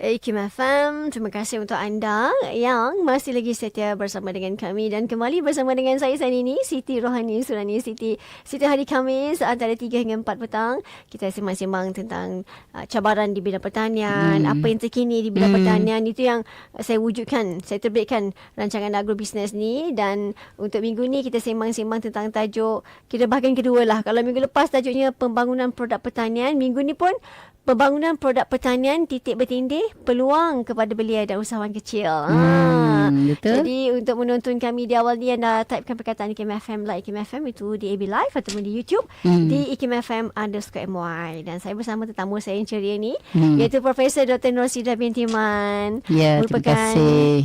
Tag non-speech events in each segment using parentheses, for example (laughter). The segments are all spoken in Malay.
Ikim FM, terima kasih untuk anda yang masih lagi setia bersama dengan kami dan kembali bersama dengan saya saat ini Siti Rohani Surani Siti. Siti hari Khamis antara 3 hingga 4 petang kita sembang-sembang tentang uh, cabaran di bidang pertanian, hmm. apa yang terkini di bidang hmm. pertanian itu yang saya wujudkan, saya terbitkan rancangan agrobisnes ni dan untuk minggu ni kita sembang-sembang tentang tajuk kita bahagian kedua lah. Kalau minggu lepas tajuknya pembangunan produk pertanian, minggu ni pun pembangunan produk pertanian titik bertindih peluang kepada belia dan usahawan kecil. Hmm, ha. Betul. Jadi untuk menonton kami di awal ni anda typekan perkataan IKIM FM like IKIM FM itu di AB Live ataupun di YouTube hmm. di IKIM FM underscore MY. Dan saya bersama tetamu saya yang ceria ni hmm. iaitu Profesor Dr. Nur Sida binti Man. Ya, merupakan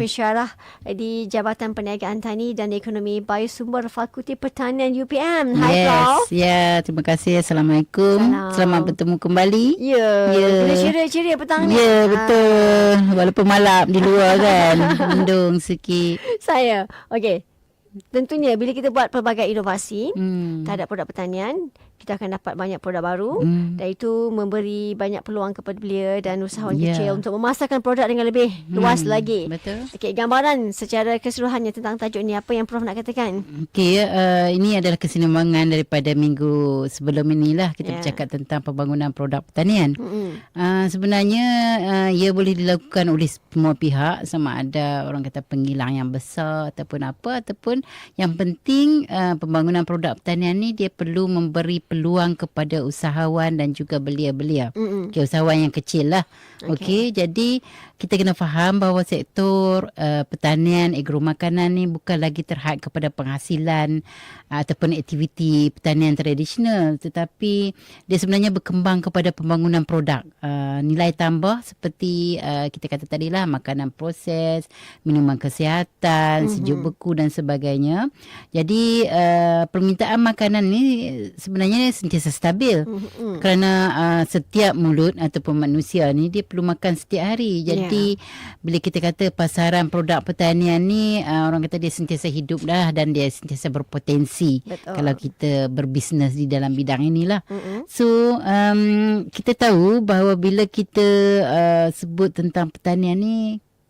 pensyarah di Jabatan Perniagaan Tani dan Ekonomi Biosumber Fakulti Pertanian UPM. Hai yes. Prof. Ya, terima kasih. Assalamualaikum. Salam. Selamat bertemu kembali. Ya. Ya. Bila ceria-ceria petang ni. Ya, betul. Ha. Walaupun malam di luar (laughs) kan. Mendung sikit. Saya. Okey. Tentunya bila kita buat pelbagai inovasi hmm. terhadap produk pertanian, kita akan dapat banyak produk baru hmm. dan itu memberi banyak peluang kepada belia dan usahawan yeah. kecil untuk memasarkan produk dengan lebih hmm. luas lagi. Betul. Okey, gambaran secara keseluruhannya tentang tajuk ini apa yang Prof nak katakan? Okey, uh, ini adalah kesinambungan daripada minggu sebelum inilah kita yeah. bercakap tentang pembangunan produk pertanian. Uh, sebenarnya uh, ia boleh dilakukan oleh semua pihak sama ada orang kata pengilang yang besar ataupun apa ataupun yang penting uh, pembangunan produk pertanian ni dia perlu memberi peluang kepada usahawan dan juga belia-belia. Okay, usahawan yang kecil lah. Okey, okay, jadi kita kena faham bahawa sektor uh, pertanian, agro makanan ni bukan lagi terhad kepada penghasilan uh, ataupun aktiviti pertanian tradisional tetapi dia sebenarnya berkembang kepada pembangunan produk uh, nilai tambah seperti uh, kita kata tadi lah makanan proses, minuman kesihatan, mm-hmm. sejuk beku dan sebagainya. Jadi uh, permintaan makanan ni sebenarnya sentiasa stabil mm-hmm. kerana uh, setiap mulut ataupun manusia ni dia perlu makan setiap hari. Jadi jadi yeah. bila kita kata pasaran produk pertanian ni uh, orang kata dia sentiasa hidup dah dan dia sentiasa berpotensi Betul. kalau kita berbisnes di dalam bidang inilah. Mm-hmm. So um, kita tahu bahawa bila kita uh, sebut tentang pertanian ni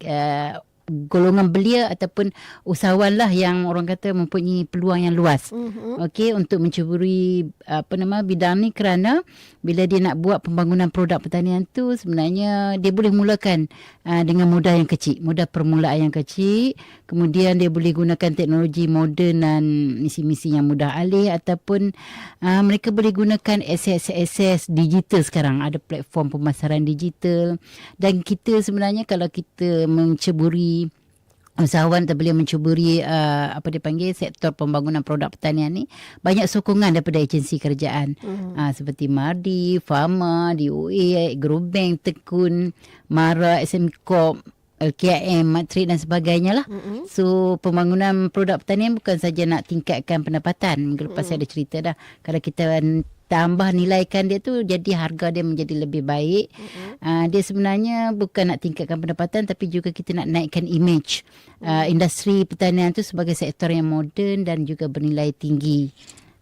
uh, golongan belia ataupun usahawan lah yang orang kata mempunyai peluang yang luas. Mm-hmm. okey untuk mencuburi apa nama bidang ni kerana bila dia nak buat pembangunan produk pertanian tu sebenarnya dia boleh mulakan uh, dengan modal yang kecil modal permulaan yang kecil. Kemudian dia boleh gunakan teknologi moden dan misi-misi yang mudah alih ataupun uh, mereka boleh gunakan akses-akses digital sekarang. Ada platform pemasaran digital. Dan kita sebenarnya kalau kita menceburi usahawan boleh mencuburi uh, apa dipanggil sektor pembangunan produk pertanian ni banyak sokongan daripada agensi kerajaan mm-hmm. uh, seperti Mardi, Pharma, DOA, Agrobank, Tekun, Mara, SME Corp LKM, Matrik dan sebagainya lah. Mm-hmm. So pembangunan produk pertanian bukan saja nak tingkatkan pendapatan. Minggu lepas mm-hmm. saya ada cerita dah. Kalau kita tambah nilaikan dia tu jadi harga dia menjadi lebih baik. Mm-hmm. Uh, dia sebenarnya bukan nak tingkatkan pendapatan tapi juga kita nak naikkan image mm-hmm. uh, industri pertanian tu sebagai sektor yang moden dan juga bernilai tinggi.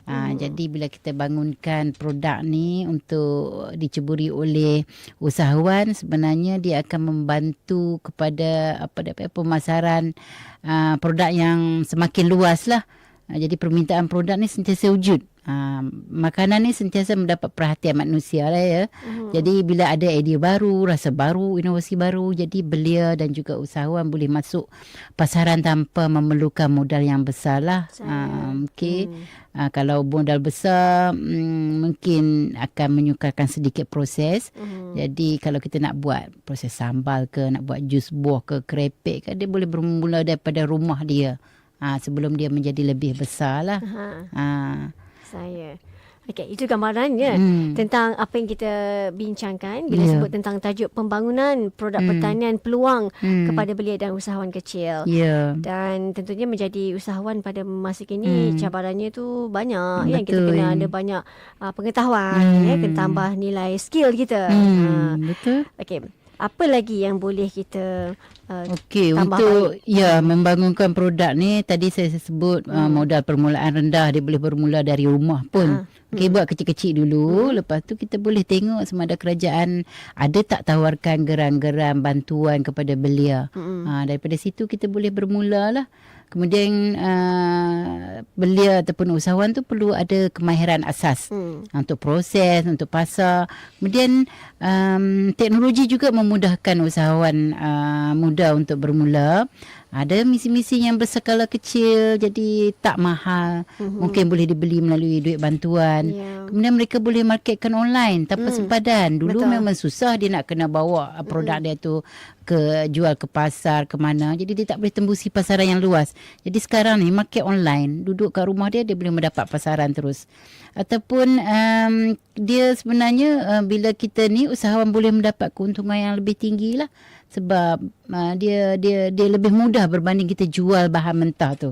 Uh, hmm. Jadi bila kita bangunkan produk ni untuk diceburi oleh usahawan sebenarnya dia akan membantu kepada apa dia pemasaran uh, produk yang semakin luas lah. Uh, jadi permintaan produk ni sentiasa wujud. Uh, makanan ni sentiasa mendapat perhatian manusia lah ya. Hmm. Jadi bila ada idea baru, rasa baru, inovasi baru, jadi belia dan juga usahawan boleh masuk pasaran tanpa memerlukan modal yang besar lah. Uh, okay. Hmm. Uh, kalau modal besar, um, mungkin akan menyukarkan sedikit proses. Hmm. Jadi kalau kita nak buat proses sambal ke, nak buat jus buah ke, kerepek ke, dia boleh bermula daripada rumah dia. Uh, sebelum dia menjadi lebih besar lah. Uh-huh. Uh, saya. Okey, itu gambarannya hmm. tentang apa yang kita bincangkan bila yeah. sebut tentang tajuk pembangunan produk hmm. pertanian peluang hmm. kepada belia dan usahawan kecil. Yeah. Dan tentunya menjadi usahawan pada masa kini hmm. cabarannya tu banyak Betul. yang kita kena ada banyak uh, pengetahuan hmm. ya kena tambah nilai skill kita. Hmm. Uh. Betul. Okey. Apa lagi yang boleh kita uh, Okey, tambah untuk ya membangunkan produk ni tadi saya sebut hmm. uh, modal permulaan rendah dia boleh bermula dari rumah pun. Ha. Okey, buat kecil-kecil dulu, hmm. lepas tu kita boleh tengok sama ada kerajaan ada tak tawarkan geran-geran bantuan kepada belia. Hmm. Ha, daripada situ kita boleh bermula lah. Kemudian uh, belia ataupun usahawan tu perlu ada kemahiran asas Hmm. ha, untuk proses, untuk pasar. Kemudian um, teknologi juga memudahkan usahawan uh, muda untuk bermula. Ada misi-misi yang berskala kecil jadi tak mahal. Mhm. Mungkin boleh dibeli melalui duit bantuan. Ya. Kemudian mereka boleh marketkan online tanpa Hmm. sempadan. Dulu Betul. memang susah dia nak kena bawa produk dia tu ke jual ke pasar ke mana. Jadi dia tak boleh tembusi pasaran yang luas. Jadi sekarang ni market online, duduk kat rumah dia dia boleh mendapat pasaran terus. Ataupun um, dia sebenarnya uh, bila kita ni usahawan boleh mendapat keuntungan yang lebih tinggi lah sebab uh, dia dia dia lebih mudah berbanding kita jual bahan mentah tu.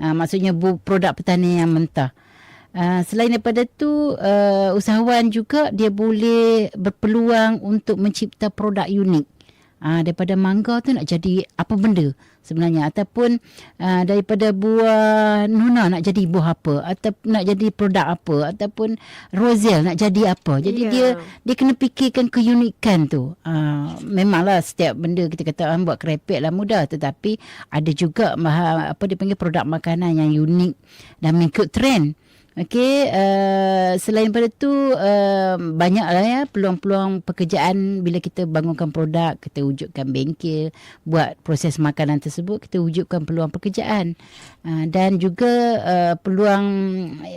Uh, maksudnya bu, produk pertanian yang mentah. Uh, selain daripada tu uh, usahawan juga dia boleh berpeluang untuk mencipta produk unik. Uh, daripada mangga tu nak jadi apa benda sebenarnya ataupun uh, daripada buah nuna nak jadi buah apa atau nak jadi produk apa ataupun roselle nak jadi apa. Jadi Ya. dia dia kena fikirkan keunikan tu. Uh, memanglah setiap benda kita kata ah, buat kerepek lah mudah tetapi ada juga maha, apa dia panggil produk makanan yang unik dan mengikut trend. Okey, uh, selain daripada tu uh, banyaklah ya peluang-peluang pekerjaan bila kita bangunkan produk, kita wujudkan bengkel, buat proses makanan tersebut, kita wujudkan peluang pekerjaan. Uh, dan juga uh, peluang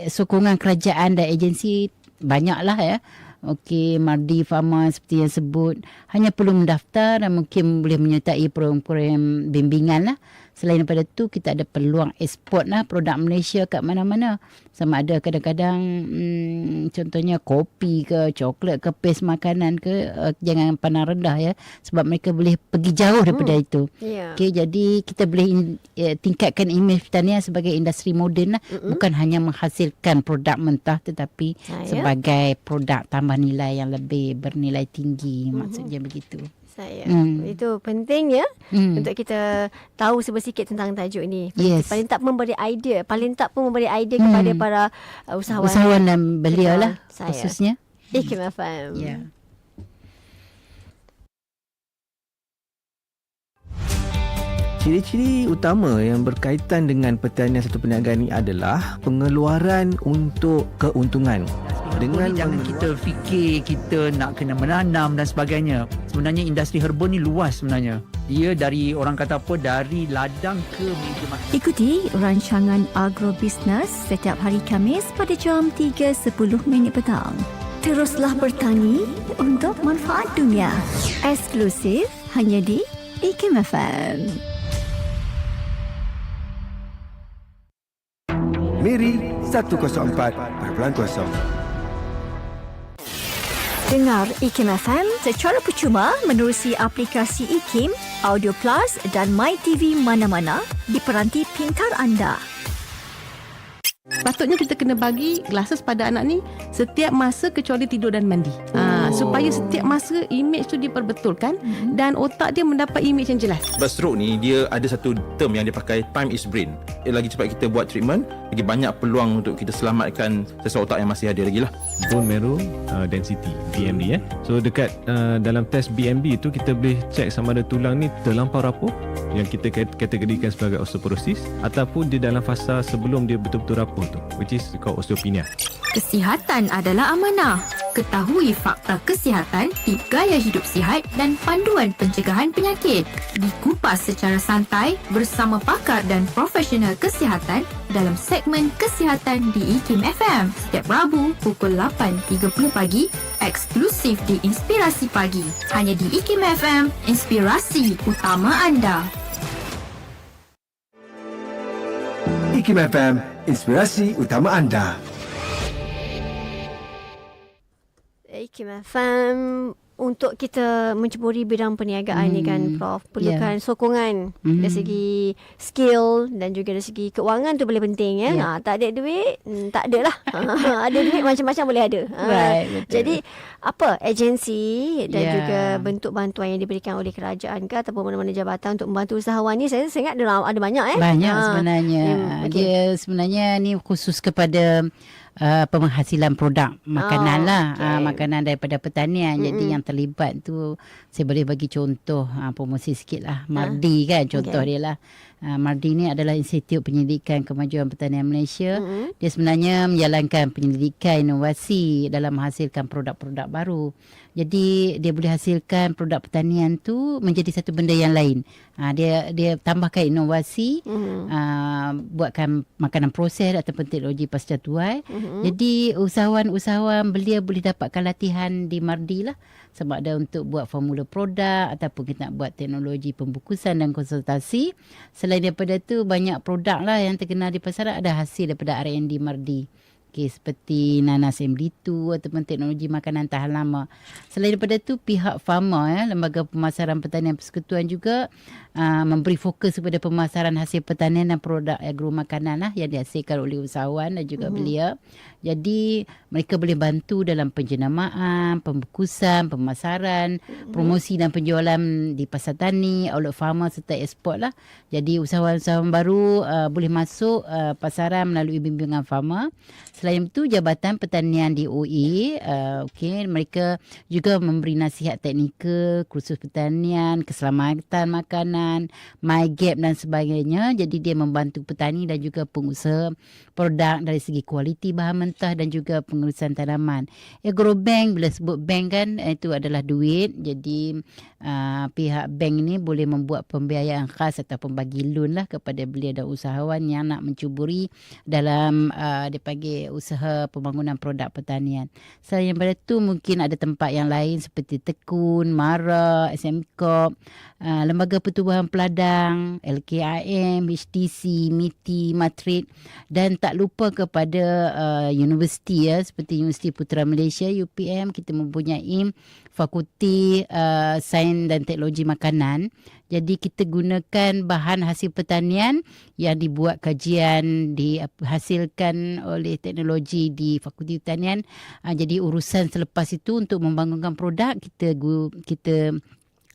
sokongan kerajaan dan agensi banyaklah ya. Okey, Mardi Pharma seperti yang sebut hanya perlu mendaftar dan mungkin boleh menyertai program-program bimbingan lah. Selain daripada tu kita ada peluang ekspor lah produk Malaysia kat mana-mana. Sama ada kadang-kadang hmm, contohnya kopi ke coklat ke paste makanan ke uh, jangan pandang rendah ya sebab mereka boleh pergi jauh daripada hmm. itu. Ya. Okey jadi kita boleh in, eh, tingkatkan imej pertanian sebagai industri moden lah Mm-mm. bukan hanya menghasilkan produk mentah tetapi Saya. sebagai produk tambah nilai yang lebih bernilai tinggi maksudnya begitu. Saya. Hmm. Itu penting ya Hmm. untuk kita tahu sebersikit tentang tajuk ni. Yes. Paling tak memberi idea, paling tak pun memberi idea Hmm. kepada para uh, usahawan. Usahawan dan belia Betul. lah Saya. khususnya. Ikim FM. Ya. Ciri-ciri utama yang berkaitan dengan pertanian satu perniagaan ini adalah pengeluaran untuk keuntungan. Dengan jangan kita fikir kita nak kena menanam dan sebagainya. Sebenarnya industri herba ni luas sebenarnya. Dia dari orang kata apa dari ladang ke meja makan. Ikuti rancangan Agrobisnes setiap hari Khamis pada jam 3.10 minit petang. Teruslah bertani untuk manfaat dunia. Eksklusif hanya di IKIM FM. Miri 104.0 Dengar IKIM FM secara percuma menerusi aplikasi IKIM, Audio Plus dan My TV mana-mana di peranti pintar anda. Patutnya kita kena bagi glasses pada anak ni setiap masa kecuali tidur dan mandi. Ha, supaya setiap masa image tu diperbetulkan dan otak dia mendapat image yang jelas. Sebab stroke ni dia ada satu term yang dia pakai time is brain. Eh, lagi cepat kita buat treatment, lagi banyak peluang untuk kita selamatkan sesar otak yang masih ada lagi lah. bone marrow uh, density BMD eh. So dekat uh, dalam test BMD tu kita boleh check sama ada tulang ni terlampau rapuh yang kita kat- kategorikan sebagai osteoporosis ataupun dia dalam fasa sebelum dia betul-betul rapuh tu which is called osteopenia. Kesihatan adalah amanah. Ketahui fakta kesihatan, tip gaya hidup sihat dan panduan pencegahan penyakit. Dikupas secara santai bersama pakar dan profesional kesihatan dalam segmen Kesihatan di IKIM FM setiap Rabu pukul 8.30 pagi eksklusif di Inspirasi Pagi. Hanya di IKIM FM, inspirasi utama anda. IKIM FM, inspirasi utama anda. Ikim FM untuk kita menceburi bidang perniagaan ni kan Hmm, Prof perlukan sokongan Hmm. dari segi skill dan juga dari segi keuangan tu paling penting ya. Ya. Ha, tak ada duit, hmm, tak ada lah. (laughs) (laughs) ada duit macam-macam boleh ada. Ha, Right, betul. Jadi apa agensi dan Ya. juga bentuk bantuan yang diberikan oleh kerajaan ke ataupun mana-mana jabatan untuk membantu usahawan ni saya, ingat ada, ada banyak eh. Banyak Ha. sebenarnya. Hmm, okey. Dia sebenarnya ni khusus kepada uh, penghasilan produk makanan Oh, lah. okey. Uh, makanan daripada pertanian. Jadi yang terlibat tu saya boleh bagi contoh uh, promosi sikit lah. Mardi kan contoh Okey. dia lah. Uh, Mardi ni adalah Institut Penyelidikan Kemajuan Pertanian Malaysia. Mm-mm. Dia sebenarnya menjalankan penyelidikan inovasi dalam menghasilkan produk-produk baru. Jadi dia boleh hasilkan produk pertanian tu menjadi satu benda yang lain. Ha, dia dia tambahkan inovasi, Mhm. uh, buatkan makanan proses ataupun teknologi pasca tuai. Mhm. Jadi usahawan-usahawan belia boleh dapatkan latihan di Mardi lah sama ada untuk buat formula produk ataupun kita nak buat teknologi pembukusan dan konsultasi. Selain daripada tu banyak produk lah yang terkenal di pasaran ada hasil daripada R&D Mardi. Okay, seperti nanas MD2 ataupun teknologi makanan tahan lama. Selain daripada tu pihak farma ya, lembaga pemasaran pertanian persekutuan juga uh, memberi fokus kepada pemasaran hasil pertanian dan produk agro makanan lah yang dihasilkan oleh usahawan dan juga mm-hmm. belia. Jadi mereka boleh bantu dalam penjenamaan, pembukusan, pemasaran, mm-hmm. promosi dan penjualan di pasar tani, outlet farma serta ekspor lah. Jadi usahawan-usahawan baru uh, boleh masuk uh, pasaran melalui bimbingan farma. Selain itu Jabatan Pertanian di OE uh, okey mereka juga memberi nasihat teknikal, kursus pertanian, keselamatan makanan, MyGap dan sebagainya. Jadi dia membantu petani dan juga pengusaha produk dari segi kualiti bahan mentah dan juga pengurusan tanaman. Agrobank bila sebut bank kan eh, itu adalah duit. Jadi uh, pihak bank ni boleh membuat pembiayaan khas ataupun bagi loan lah kepada belia dan usahawan yang nak mencuburi dalam uh, dia panggil usaha pembangunan produk pertanian. Selain daripada tu mungkin ada tempat yang lain seperti Tekun, Mara, SM Corp, uh, Lembaga Pertubuhan Peladang, LKIM, HTC, MITI, Matrit dan tak lupa kepada uh, universiti ya seperti Universiti Putra Malaysia UPM kita mempunyai fakulti uh, sains dan teknologi makanan. Jadi kita gunakan bahan hasil pertanian yang dibuat kajian dihasilkan oleh teknologi di fakulti pertanian. Uh, jadi urusan selepas itu untuk membangunkan produk kita kita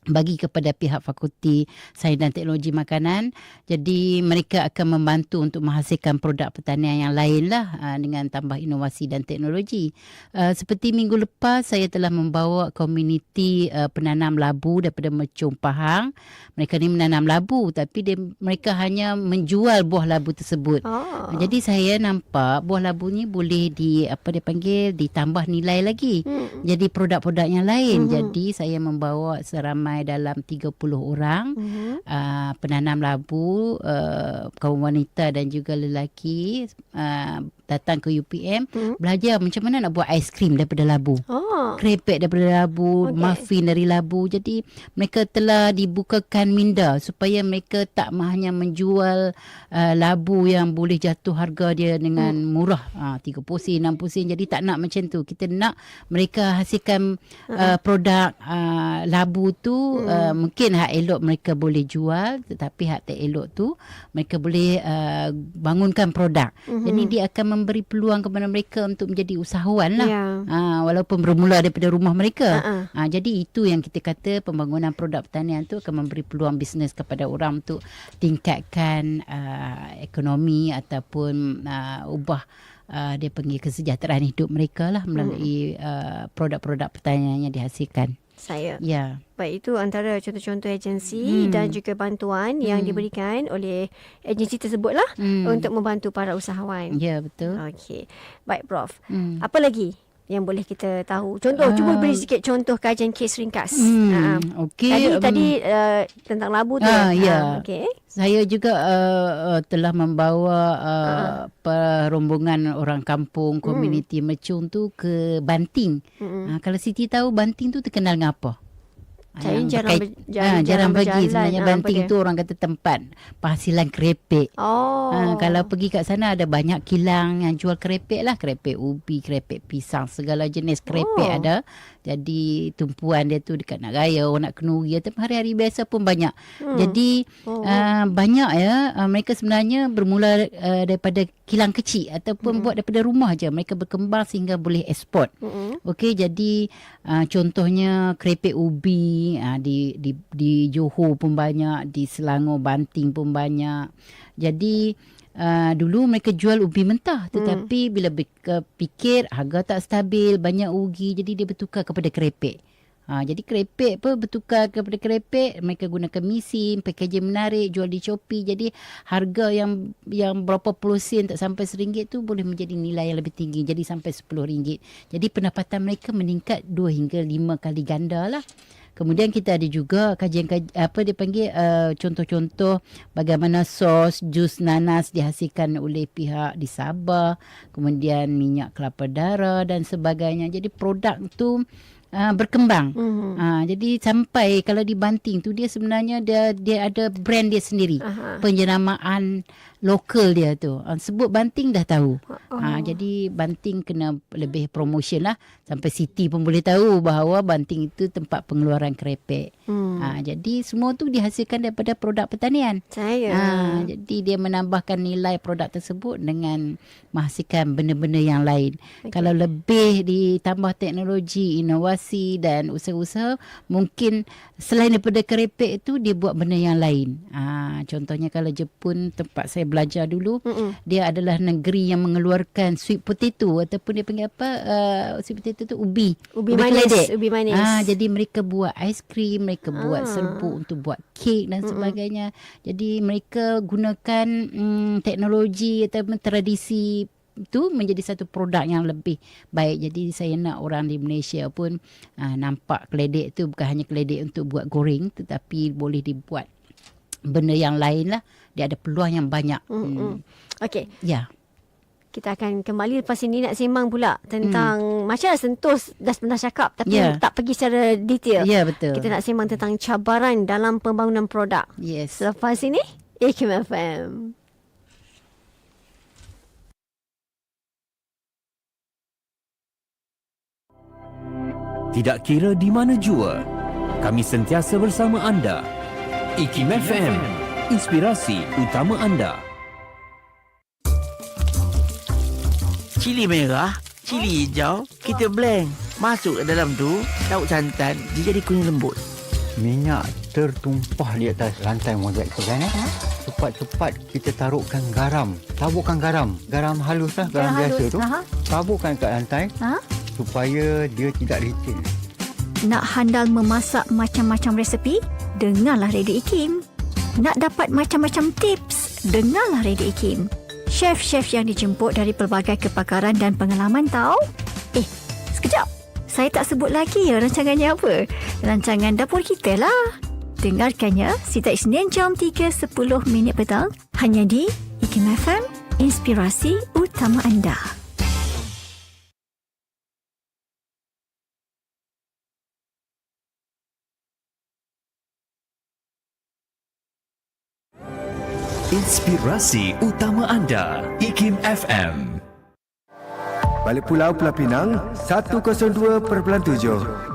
bagi kepada pihak fakulti sains dan teknologi makanan. Jadi mereka akan membantu untuk menghasilkan produk pertanian yang lain lah uh, dengan tambah inovasi dan teknologi. Uh, seperti minggu lepas saya telah membawa komuniti uh, penanam labu daripada Mercung Pahang. Mereka ni menanam labu tapi dia, mereka hanya menjual buah labu tersebut. Oh. Jadi saya nampak buah labu ni boleh di apa dia panggil ditambah nilai lagi. Hmm. Jadi produk-produk yang lain. Mhm. Jadi saya membawa seramai dalam 30 orang Mhm. uh, penanam labu uh, kaum wanita dan juga lelaki uh, datang ke UPM Mhm. belajar macam mana nak buat aiskrim daripada labu. Oh. Krepek daripada labu, okay. muffin dari labu. Jadi mereka telah dibukakan minda supaya mereka tak hanya menjual uh, labu yang boleh jatuh harga dia dengan Hmm. murah. Uh, 30 sen, 60 sen. Jadi tak nak macam tu. Kita nak mereka hasilkan uh, produk uh, labu tu Hmm. uh, mungkin hak elok mereka boleh jual tetapi hak tak elok tu mereka boleh uh, bangunkan produk. Mhm. Jadi dia akan memberi peluang kepada mereka untuk menjadi usahawan lah. Ya. Ha, walaupun bermula daripada rumah mereka. Ha-ha. Ha, jadi itu yang kita kata pembangunan produk pertanian tu akan memberi peluang bisnes kepada orang untuk tingkatkan uh, ekonomi ataupun uh, ubah uh, dia panggil kesejahteraan hidup mereka lah melalui uh, produk-produk pertanian yang dihasilkan. Saya. Ya. Baik itu antara contoh-contoh agensi Hmm. dan juga bantuan yang Hmm. diberikan oleh agensi tersebutlah Hmm. untuk membantu para usahawan. Ya betul. Okey. Baik Prof. Hmm. Apa lagi yang boleh kita tahu? Contoh, cuba Ah. beri sikit contoh kajian kes ringkas. Hmm. Ah. Okey. Tadi um, tadi uh, tentang labu tu. Ah, ya. Ah, Okey. Saya juga uh, uh, telah membawa uh, Ah. perombongan orang kampung komuniti Mercung tu ke Banting. Mm-mm. Ha, kalau Siti tahu Banting tu terkenal dengan apa? Ah, Saya yang jarang berkait- ber- jarang- ah, jarang jarang bagi berjalan. sebenarnya Ah, Banting dia? tu orang kata tempat penghasilan kerepek. Oh. Ha, kalau pergi kat sana ada banyak kilang yang jual kerepek lah. Kerepek ubi, kerepek pisang, segala jenis kerepek Oh. ada. Jadi tumpuan dia tu dekat nak raya, orang nak kenuri ataupun hari-hari biasa pun banyak. Hmm. Jadi Oh. uh, banyak ya uh, mereka sebenarnya bermula uh, daripada kilang kecil ataupun hmm. buat daripada rumah je. Mereka berkembang sehingga boleh ekspor. Mm-mm. Okey jadi uh, contohnya kerepek ubi uh, di di di Johor pun banyak, di Selangor Banting pun banyak. Jadi uh, dulu mereka jual ubi mentah tetapi bila mereka fikir harga tak stabil, banyak rugi jadi dia bertukar kepada kerepek. Ha, jadi kerepek apa bertukar kepada kerepek mereka gunakan mesin packaging menarik jual di Shopee. Jadi harga yang yang berapa puluh sen tak sampai seringgit tu boleh menjadi nilai yang lebih tinggi jadi sampai sepuluh ringgit. Jadi pendapatan mereka meningkat dua hingga lima kali ganda lah Kemudian kita ada juga kajian apa dia panggil uh, contoh-contoh bagaimana sos jus nanas dihasilkan oleh pihak di Sabah, kemudian minyak kelapa darah dan sebagainya. Jadi produk tu uh, berkembang. Mhm. Uh, jadi sampai kalau di Banting tu dia sebenarnya dia dia ada brand dia sendiri. Aha. Penjenamaan lokal dia tu. Uh, sebut Banting dah tahu. Oh. Uh, jadi Banting kena lebih promotion lah sampai Siti pun boleh tahu bahawa Banting itu tempat pengeluaran kerepek. Hmm. Ha, jadi semua tu dihasilkan daripada produk pertanian. Saya. Ha, jadi dia menambahkan nilai produk tersebut dengan menghasilkan benda-benda yang lain. Okay. Kalau lebih ditambah teknologi, inovasi dan usaha-usaha, mungkin selain daripada kerepek itu dia buat benda yang lain. Ha, contohnya kalau Jepun tempat saya belajar dulu, Mm-mm. dia adalah negeri yang mengeluarkan sweet potato ataupun dia panggil apa? Uh, sweet potato tu ubi. Ubi manis, keledek. ubi manis. Ah, jadi mereka buat aiskrim, mereka buat Ah. serbuk untuk buat kek dan sebagainya. Jadi mereka gunakan mm, teknologi ataupun tradisi itu menjadi satu produk yang lebih baik. Jadi saya nak orang di Malaysia pun uh, nampak keledek tu bukan hanya keledek untuk buat goreng tetapi boleh dibuat benda yang lain lah. Dia ada peluang yang banyak. Hmm. Okey, Ya. kita akan kembali lepas ini nak sembang pula tentang hmm. macam dah sentuh dah pernah cakap tapi Ya. tak pergi secara detail. Ya betul. Kita nak sembang tentang cabaran dalam pembangunan produk. Yes. Selepas ini, Ikim FM. Tidak kira di mana jua, kami sentiasa bersama anda. IKIM FM, inspirasi utama anda. Cili merah, cili hijau, kita blend. Masuk ke dalam tu, lauk santan, dia jadi kuning lembut. minyak tertumpah di atas lantai mozek tu kan eh? Cepat-cepat kita taruhkan garam. Taburkan garam. Garam halus lah, garam, Garam biasa halus, tu. aha. Taburkan kat lantai Ha? Supaya dia tidak licin. Nak handal memasak macam-macam resepi? Dengarlah Radio Ikim. Nak dapat macam-macam tips? Dengarlah Radio Ikim. Chef-chef yang dijemput dari pelbagai kepakaran dan pengalaman tahu? Eh, sekejap. Saya tak sebut lagi ya rancangannya apa. Rancangan dapur kita lah. Dengarkannya setiap Isnin jam 3.10 minit petang hanya di Ikim FM, inspirasi utama anda. Inspirasi utama anda, IKIM FM. Balik Pulau Pulau Pinang 102.7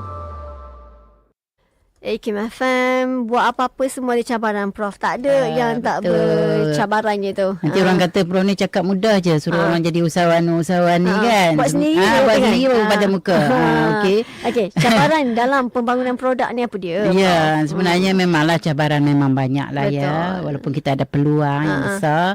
Ikim FM buat apa-apa semua ada cabaran Prof. Tak ada Ah, yang tak betul. bercabarannya tu. Nanti Ah. orang kata Pro ni cakap mudah je suruh Ah. orang jadi usahawan-usahawan ni Ah, kan. buat sendiri je buat kan? sendiri Ah. pada muka. Ah, (laughs) okey. Okey, cabaran (laughs) dalam pembangunan produk ni apa dia? Ya, sebenarnya memanglah cabaran memang banyak lah ya. Walaupun kita ada peluang yang Ah, ah. besar.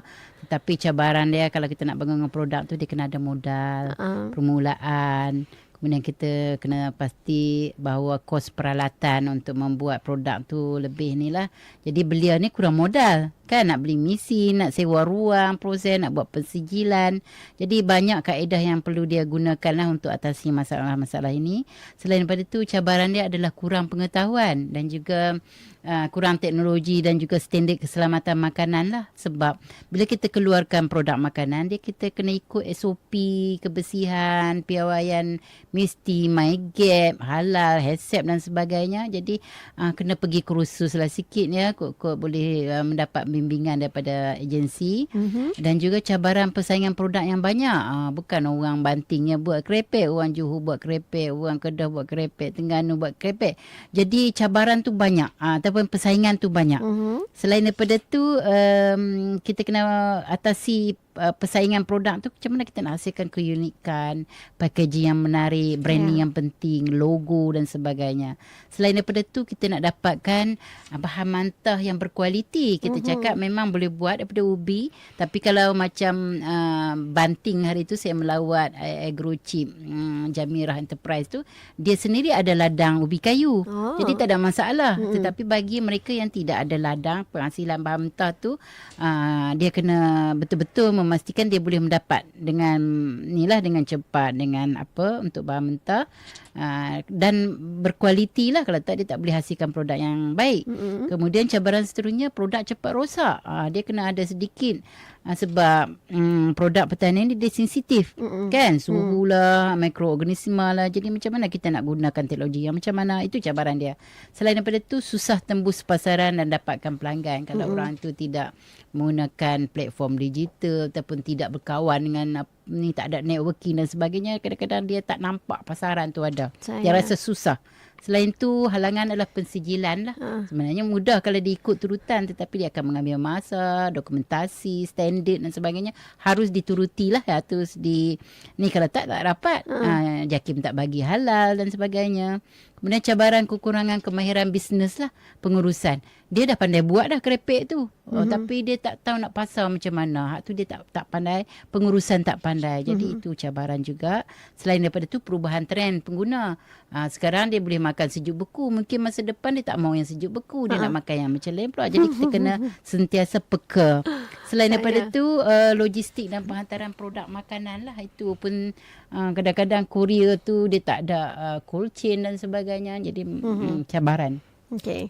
Tetapi cabaran dia kalau kita nak bangun produk tu dia kena ada modal, Ah. permulaan. Kemudian kita kena pasti bahawa kos peralatan untuk membuat produk tu lebih ni lah. Jadi belia ni kurang modal. Kan nak beli mesin, nak sewa ruang, proses, nak buat pensijilan. Jadi banyak kaedah yang perlu dia gunakan lah untuk atasi masalah-masalah ini. Selain daripada tu cabaran dia adalah kurang pengetahuan dan juga uh, kurang teknologi dan juga standard keselamatan makanan lah. Sebab bila kita keluarkan produk makanan, dia kita kena ikut SOP kebersihan, piawaian mesti my gap, halal, HACCP dan sebagainya. Jadi uh, kena pergi kursus lah sikit ya. Kok-kok boleh uh, mendapat bimbingan daripada agensi. Mhm. Dan juga cabaran persaingan produk yang banyak. Uh, bukan orang bantingnya buat kerepek, orang Johor buat kerepek, orang Kedah buat kerepek, Terengganu buat kerepek. Jadi cabaran tu banyak. Uh, ataupun persaingan tu banyak. Mhm. Selain daripada tu um, kita kena atasi uh, persaingan produk tu macam mana kita nak hasilkan keunikan, packaging yang menarik, branding Ya. yang penting, logo dan sebagainya. Selain daripada tu kita nak dapatkan uh, bahan mentah yang berkualiti. Kita Mhm. cakap memang boleh buat daripada ubi, tapi kalau macam uh, banting hari tu saya melawat agrochip um, Jamirah Enterprise tu, dia sendiri ada ladang ubi kayu. Oh. Jadi tak ada masalah. Mm-mm. Tetapi bagi mereka yang tidak ada ladang penghasilan bahan mentah tu uh, dia kena betul-betul memastikan dia boleh mendapat dengan nilah dengan cepat dengan apa untuk bahan mentah uh, dan berkualiti lah kalau tak dia tak boleh hasilkan produk yang baik. Mm-mm. Kemudian cabaran seterusnya produk cepat rosak. Uh, dia kena ada sedikit uh, sebab um, produk pertanian ni dia sensitif Mm-mm. kan? Suhu lah mikroorganisma lah. Jadi macam mana kita nak gunakan teknologi yang macam mana? Itu cabaran dia. Selain daripada tu susah tembus pasaran dan dapatkan pelanggan. Kalau Mm-mm. orang tu tidak menggunakan platform digital ataupun tidak berkawan dengan ni tak ada networking dan sebagainya kadang-kadang dia tak nampak pasaran tu ada. Saya. dia rasa susah Selain tu halangan adalah pensijilan lah. Ha. Sebenarnya mudah kalau dia ikut turutan tetapi dia akan mengambil masa, dokumentasi, standard dan sebagainya harus dituruti lah harus di ni kalau tak tak rapat. Ha. Ha. Jakim tak bagi halal dan sebagainya. Kemudian cabaran kekurangan kemahiran bisnes lah pengurusan. Dia dah pandai buat dah kerepek tu. Oh, Mhm. tapi dia tak tahu nak pasar macam mana. Hak tu dia tak tak pandai, pengurusan tak pandai. Jadi Mhm. itu cabaran juga. Selain daripada tu perubahan trend pengguna. Ha, sekarang dia boleh makan sejuk beku. Mungkin masa depan dia tak mau yang sejuk beku. Dia Ha. nak makan yang macam lain pula. Jadi kita kena (laughs) sentiasa peka. Selain daripada Saya. tu uh, logistik dan penghantaran produk makanan lah. Itu pun uh, kadang-kadang Korea tu dia tak ada uh, cold chain dan sebagainya. Jadi Mhm. mm, cabaran. Okey.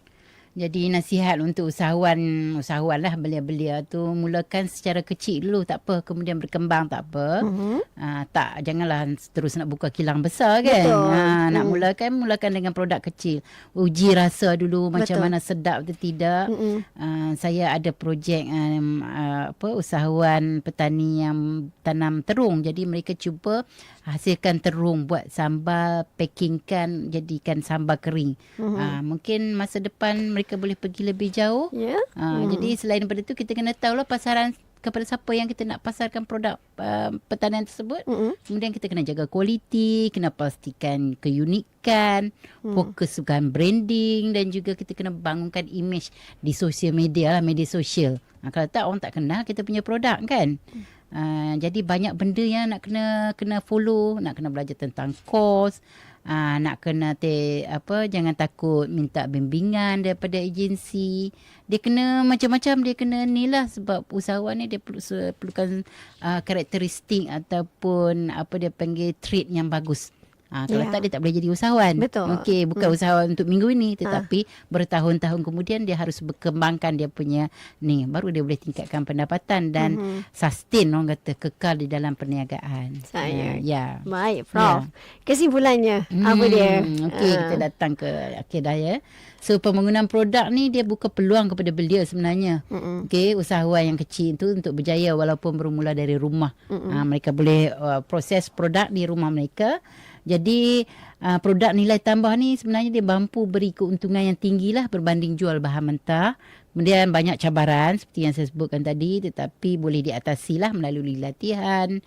Jadi nasihat untuk usahawan usahawan lah belia-belia tu mulakan secara kecil dulu tak apa kemudian berkembang tak apa. Mhm. Uh, tak janganlah terus nak buka kilang besar kan. Betul. Ha, nak Mm. mulakan mulakan dengan produk kecil. Uji rasa dulu macam Betul. mana sedap atau tidak. Mm-mm. Uh, saya ada projek um, uh, apa usahawan petani yang tanam terung. Jadi mereka cuba hasilkan terung buat sambal, packingkan jadikan sambal kering. Mhm. Uh, mungkin masa depan mereka boleh pergi lebih jauh. Ya. Uh, Hmm. Jadi selain daripada tu kita kena tahulah pasaran kepada siapa yang kita nak pasarkan produk uh, pertanian tersebut. Mm-mm. Kemudian kita kena jaga kualiti, kena pastikan keunikan, Hmm. fokuskan branding dan juga kita kena bangunkan image di sosial media lah, media sosial. Ha, kalau tak orang tak kenal kita punya produk kan. Uh, jadi banyak benda yang nak kena kena follow, nak kena belajar tentang kos, uh, nak kena te, apa jangan takut minta bimbingan daripada agensi. Dia kena macam-macam dia kena ni lah sebab usahawan ni dia perlu perlukan uh, karakteristik ataupun apa dia panggil trait yang bagus. Ha, kalau Ya. tak dia tak boleh jadi usahawan. Betul. Okey, bukan Hmm. usahawan untuk minggu ini Ha. tetapi bertahun-tahun kemudian dia harus berkembangkan dia punya ni baru dia boleh tingkatkan pendapatan dan Mhm. sustain orang kata kekal di dalam perniagaan. Saya. Ha, ya. Baik, Prof. Kesimpulannya apa Hmm, dia? Okey, Ah. kita datang ke akhir dah ya. So pembangunan produk ni dia buka peluang kepada belia sebenarnya. Mm-mm. Okey, usahawan yang kecil tu untuk berjaya walaupun bermula dari rumah. Mm-mm. Ha, mereka boleh uh, proses produk di rumah mereka. Jadi uh, produk nilai tambah ni sebenarnya dia mampu beri keuntungan yang tinggi lah berbanding jual bahan mentah. Kemudian banyak cabaran seperti yang saya sebutkan tadi tetapi boleh diatasi lah melalui latihan,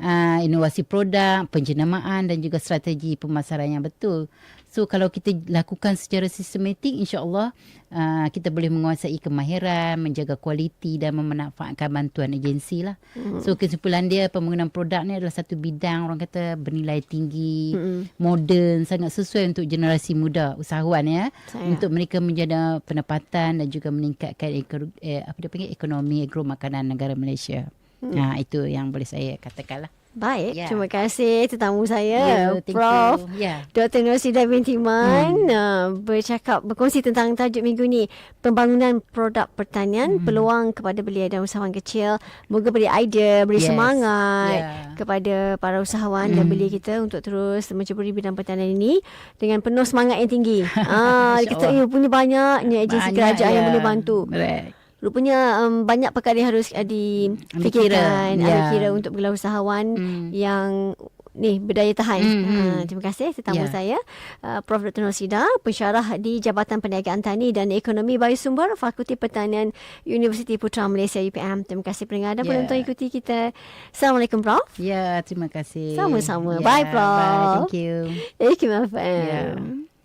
uh, inovasi produk, penjenamaan dan juga strategi pemasaran yang betul. So kalau kita lakukan secara sistematik insya-Allah uh, kita boleh menguasai kemahiran, menjaga kualiti dan memanfaatkan bantuan agensi lah. Mhm. So kesimpulan dia pembangunan produk ni adalah satu bidang orang kata bernilai tinggi, Mhm. moden, sangat sesuai untuk generasi muda usahawan ya. Saya. Untuk mereka menjadi pendapatan dan juga meningkatkan ekor, eh, apa dia panggil ekonomi agro makanan negara Malaysia. Mhm. Ha itu yang boleh saya katakan lah. Baik, Ya. terima kasih tetamu saya, Ya, thank Prof. you. Ya. Dr. Nursida binti Man Hmm. uh, bercakap berkongsi tentang tajuk minggu ni pembangunan produk pertanian Hmm. peluang kepada belia dan usahawan kecil. Moga beri idea, beri Yes. semangat Ya. kepada para usahawan dan Hmm. belia kita untuk terus menceburi bidang pertanian ini dengan penuh semangat yang tinggi. (laughs) ah, kita punya banyaknya agensi Banyak, kerajaan yang ya. boleh bantu. Correct. Rupanya um, banyak perkara yang harus uh, difikirkan, Ambil kira, untuk usahawan Hmm. yang ni berdaya tahan. Hmm. Ha, terima kasih tetamu Ya. saya uh, Prof Dr. Nosida, pensyarah di Jabatan Perniagaan Tani dan Ekonomi Biosumber Fakulti Pertanian Universiti Putra Malaysia UPM. Terima kasih pendengar dan Ya. penonton ikuti kita. Assalamualaikum Prof. Ya, terima kasih. Sama-sama. Ya, Bye, Prof. Bye, thank you. Ikim FM. Ya.